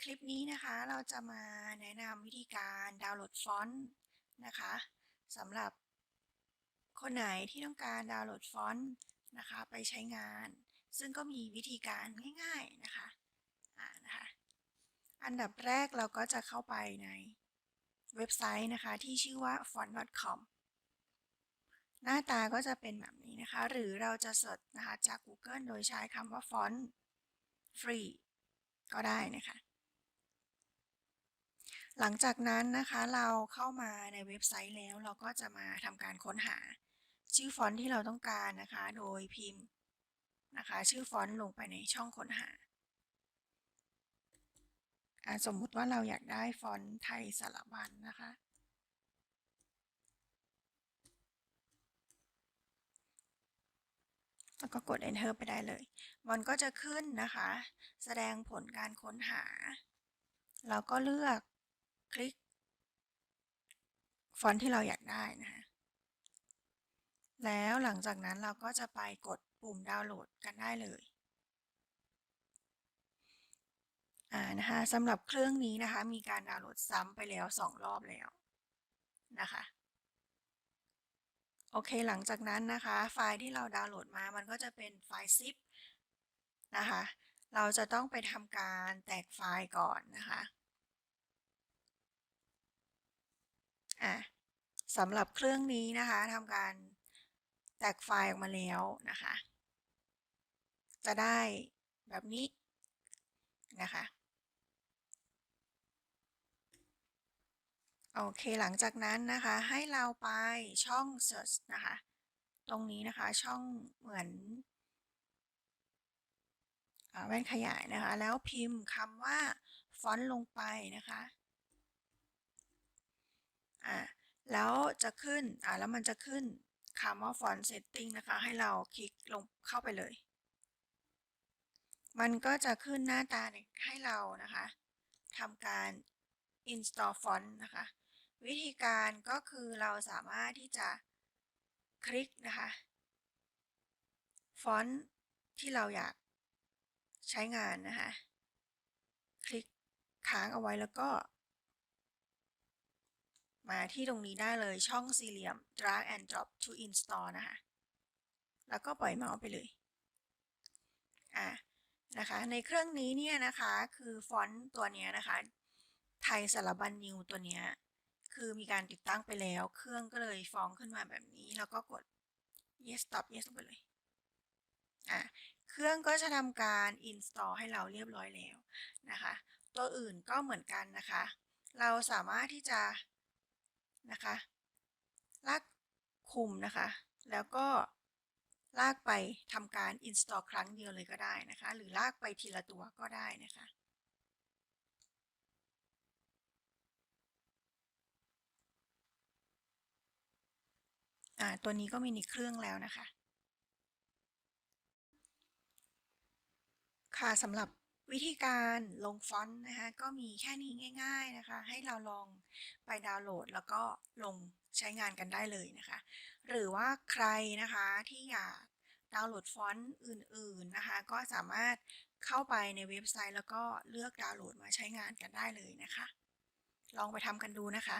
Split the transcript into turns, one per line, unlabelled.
คลิปนี้นะคะเราจะมาแนะนำวิธีการดาวน์โหลดฟอนต์นะคะสำหรับคนไหนที่ต้องการดาวน์โหลดฟอนต์นะคะไปใช้งาน ซึ่งก็มีวิธีการง่ายๆนะคะะนะคะอันดับแรกเราก็จะเข้าไปในเว็บไซต์นะคะที่ชื่อว่า font.com หน้าตาก็จะเป็นแบบนี้นะคะ หรือเราจะเสิร์ชนะคะจาก Google โดยใช้คำว่า font free ก็ได้นะคะ หลังจากนั้นนะคะเราเข้ามาในเว็บไซต์แล้ว เราก็จะมาทำการค้นหา ชื่อฟอนต์ที่เราต้องการนะคะ โดยพิมพ์นะคะ ชื่อฟอนต์ลงไปในช่องค้นหาสมมุติว่าเราอยากได้ฟอนต์ไทยสระบันนะคะ แล้วก็กด enter ไปได้เลย มันก็จะขึ้นนะคะ แสดงผลการค้นหา เราก็เลือก คลิก ฟอนต์ที่เราอยากได้นะคะแล้วหลังจากนั้นเราก็จะไปกดปุ่มดาวน์โหลดกันได้เลยอ่านะคะสำหรับเครื่องนี้นะคะ มีการดาวน์โหลดซ้ำไปแล้ว 2 รอบแล้วนะคะโอเคหลังจากนั้นนะคะ ไฟล์ที่เราดาวน์โหลดมามันก็จะเป็นไฟล์ zip นะคะ เราจะต้องไปทำการแตกไฟล์ก่อนนะคะ อะสำหรับเครื่องนี้นะคะทำการแตกไฟล์ออกมาแล้วนะคะ จะได้แบบนี้นะคะโอเคหลังจากนั้นนะคะให้เราไปช่อง search นะคะ ตรงนี้นะคะช่องเหมือนแว่นขยายนะคะ แล้วพิมพ์คำว่าฟอนต์ลงไปนะคะ อ่าแล้วจะขึ้นอ่าแล้วมันจะขึ้นคำว่าฟอนต์ setting นะคะ ให้เราคลิกลงเข้าไปเลย มันก็จะขึ้นหน้าตาให้เรานะคะทำการ install font นะคะ วิธีการก็คือเราสามารถที่จะคลิกนะคะฟอนต์ที่เราอยากใช้งานนะคะ คลิกค้างเอาไว้แล้วก็ มาที่ตรงนี้ได้เลยช่องสี่เหลี่ยม drag and drop to install นะคะ แล้วก็ปล่อยเมาส์ไปเลย อะนะคะ ในเครื่องนี้เนี่ยนะคะ คือฟอนต์ตัวนี้นะคะ ไทยสารบัญนิวตัวนี้คือมีการติดตั้งไปแล้ว เครื่องก็เลยฟ้องขึ้นมาแบบนี้ แล้วก็กด yes stop yes ไปเลย อะ เครื่องก็จะทำการ install ให้เราเรียบร้อยแล้วนะคะ ตัวอื่นก็เหมือนกันนะคะ เราสามารถที่จะ นะคะ ลากคุมนะคะ แล้วก็ลากไปทำการ install ครั้งเดียวเลยก็ได้นะคะ หรือลากไปทีละตัวก็ได้นะคะ อ่า ตัวนี้ก็มีในเครื่องแล้วนะคะ ค่ะสำหรับ วิธีการลงฟอนต์นะคะก็มีแค่นี้ง่าย ๆนะคะ ให้เราลองไปดาวน์โหลด แล้วก็ลงใช้งานกันได้เลยนะคะ หรือว่าใครนะคะที่อยากดาวน์โหลดฟอนต์อื่นๆนะคะ ก็สามารถเข้าไปในเว็บไซต์ แล้วก็เลือกดาวน์โหลดมาใช้งานกันได้เลยนะคะ ลองไปทำกันดูนะคะ